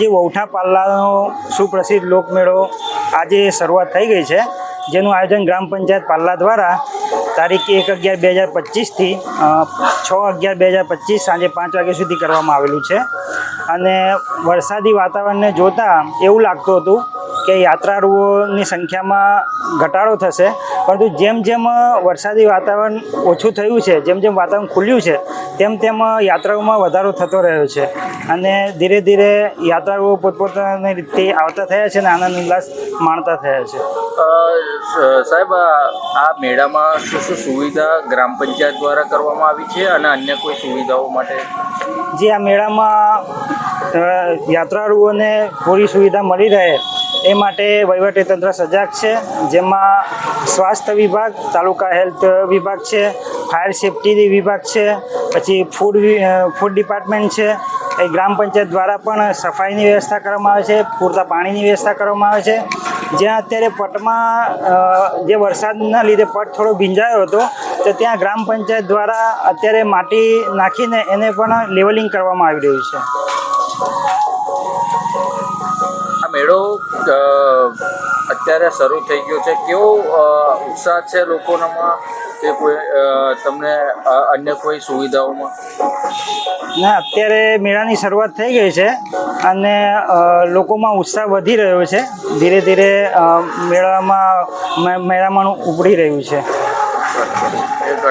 જે વૌઠા પાલ્લાનો સુપ્રસિદ્ધ લોકમેળો આજે શરૂઆત થઈ ગઈ છે, જેનું આયોજન ગ્રામ પંચાયત પાલ્લા દ્વારા તારીખ એક અગિયાર બે હજાર પચીસથી છ અગિયાર બે હજાર પચીસ સાંજે પાંચ વાગ્યા સુધી કરવામાં આવેલું છે. અને વરસાદી વાતાવરણને જોતાં એવું લાગતું હતું કે યાત્રાળુઓની સંખ્યામાં ઘટાડો થશે. પરંતુ જેમ જેમ વરસાદી વાતાવરણ ઓછું થયું છે જેમ જેમ વાતાવરણ ખુલ્યું છે તેમ તેમ યાત્રાઓમાં વધારો થતો રહ્યો છે. અને ધીરે ધીરે યાત્રાળુઓ પોતપોતાની રીતે આવતા થયા છે અને આનંદ ઉલ્લાસ માણતા થયા છે. સાહેબ આ આ મેળામાં શું શું સુવિધા ગ્રામ પંચાયત દ્વારા કરવામાં આવી છે અને અન્ય કોઈ સુવિધાઓ માટે? જે આ મેળામાં યાત્રાળુઓને પૂરી સુવિધા મળી રહે એ માટે વહીવટીતંત્ર સજાગ છે. જેમાં સ્વાસ્થ્ય વિભાગ, તાલુકા હેલ્થ વિભાગ છે, ફાયર સેફટી વિભાગ છે, પછી ફૂડ ફૂડ ડિપાર્ટમેન્ટ છે. એ ગ્રામ પંચાયત દ્વારા પણ સફાઈની વ્યવસ્થા કરવામાં આવે છે, પૂરતા પાણીની વ્યવસ્થા કરવામાં આવે છે. જ્યાં અત્યારે પટમાં જે વરસાદના લીધે પટ થોડો ભીંજાયો હતો, તો ત્યાં ગ્રામ પંચાયત દ્વારા અત્યારે માટી નાખીને એને પણ લેવલિંગ કરવામાં આવી રહ્યું છે. મેળો અત્યારે શરૂ થઈ ગયો છે. કેવો ઉત્સાહ છે લોકોનામાં કે કોઈ તમને અન્ય કોઈ સુવિધાઓમાં? ના અત્યારે મેળાની શરૂઆત થઈ ગઈ છે અને લોકોમાં ઉત્સાહ વધી રહ્યો છે. ધીરે ધીરે મેળામાં મેળામાં ઉપડી રહ્યું છે.